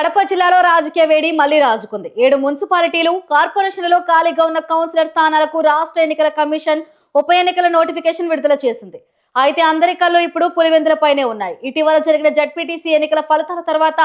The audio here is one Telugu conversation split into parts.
కడప జిల్లాలో రాజకీయ వేడి మళ్ళీ రాజుకుంది. ఏడు మున్సిపాలిటీలు కార్పొరేషన్లలో ఖాళీగా ఉన్న కౌన్సిలర్ స్థానాలకు రాష్ట్ర ఎన్నికల కమిషన్ ఉప ఎన్నికల నోటిఫికేషన్ విడుదల చేసింది. అయితే అందరి కళ్ళు ఇప్పుడు పులివెందులపైనే ఉన్నాయి. ఇటీవల జరిగిన జడ్పీటీసీ ఎన్నికల ఫలితాల తర్వాత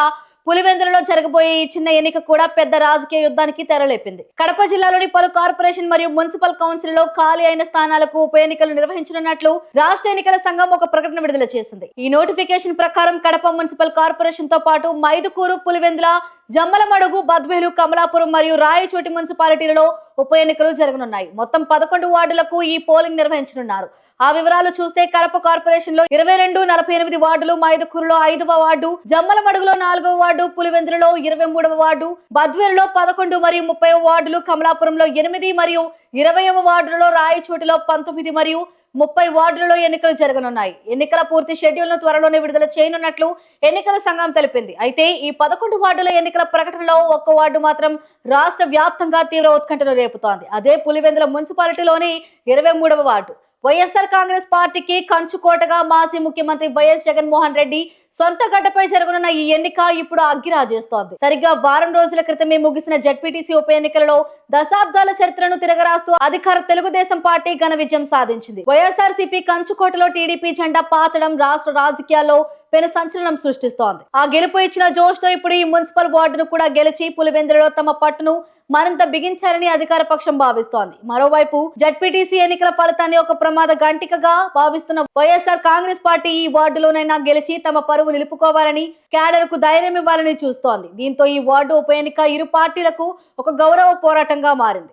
పులివెందులలో జరగబోయే ఈ చిన్న ఎన్నిక కూడా పెద్ద రాజకీయ యుద్ధానికి తెరలేపింది. కడప జిల్లాలోని పలు కార్పొరేషన్ మరియు మున్సిపల్ కౌన్సిల్లో ఖాళీ అయిన స్థానాలకు ఉప ఎన్నికలు నిర్వహించనున్నట్లు రాష్ట్ర ఎన్నికల సంఘం ఒక ప్రకటన విడుదల చేసింది. ఈ నోటిఫికేషన్ ప్రకారం కడప మున్సిపల్ కార్పొరేషన్తో పాటు మైదుకూరు పులివెందుల జమ్మలమడుగు బద్వేలు కమలాపురం మరియు రాయచోటి మున్సిపాలిటీలలో ఉప ఎన్నికలు జరగనున్నాయి. మొత్తం పదకొండు వార్డులకు ఈ పోలింగ్ నిర్వహించనున్నారు. ఆ వివరాలు చూస్తే కడప కార్పొరేషన్లో ఇరవై రెండు నలభై ఎనిమిది వార్డులు మైదుకూరులో ఐదవ వార్డు జమ్మలమడుగులో నాలుగవ వార్డు పులివెందులలో ఇరవై మూడవ వార్డు బద్వేలులో పదకొండు మరియు ముప్పై వార్డులు కమలాపురంలో ఎనిమిది మరియు ఇరవైవ వార్డులలో రాయచోటిలో పంతొమ్మిది మరియు ముప్పై వార్డులలో ఎన్నికలు జరగనున్నాయి. ఎన్నికల పూర్తి షెడ్యూల్ను త్వరలోనే విడుదల చేయనున్నట్లు ఎన్నికల సంఘం తెలిపింది. అయితే ఈ పదకొండు వార్డుల ఎన్నికల ప్రకటనలో ఒక్క వార్డు మాత్రం రాష్ట్ర వ్యాప్తంగా తీవ్ర ఉత్కంఠను రేపుతోంది. అదే పులివెందుల మున్సిపాలిటీలోని ఇరవై మూడవ వార్డు. వైఎస్ఆర్ కాంగ్రెస్ పార్టీకి కంచుకోటగా మాజీ ముఖ్యమంత్రి వైఎస్ జగన్మోహన్ రెడ్డి సొంత గడ్డపై జరగనున్న ఈ ఎన్నిక ఇప్పుడు అగ్గిరాజేస్తోంది. సరిగ్గా వారం రోజుల క్రితమే ముగిసిన జడ్పీటీసీ ఉప ఎన్నికలలో దశాబ్దాల చరిత్రను తిరగరాస్తూ అధికార తెలుగుదేశం పార్టీ ఘన విజయం సాధించింది. వైఎస్ఆర్సీపీ కంచుకోటలో టీడీపీ జెండా పాతడం రాష్ట్ర రాజకీయాల్లో పెను సంచలనం సృష్టిస్తోంది. ఆ గెలుపు ఇచ్చిన జోష్తో ఇప్పుడు ఈ మున్సిపల్ వార్డును కూడా గెలిచి పులివెందులలో తమ పట్టును మరింత బిగించారని అధికార పక్షం భావిస్తోంది. మరోవైపు జడ్పీటీసీ ఎన్నికల ఫలితాన్ని ఒక ప్రమాద గంటికగా భావిస్తున్న వైఎస్ఆర్ కాంగ్రెస్ పార్టీ ఈ వార్డులోనైనా గెలిచి తమ పరువు నిలుపుకోవాలని క్యాడర్కు ధైర్యం ఇవ్వాలని చూస్తోంది. దీంతో ఈ వార్డు ఉప ఎన్నిక ఇరు పార్టీలకు ఒక గౌరవ పోరాటంగా మారింది.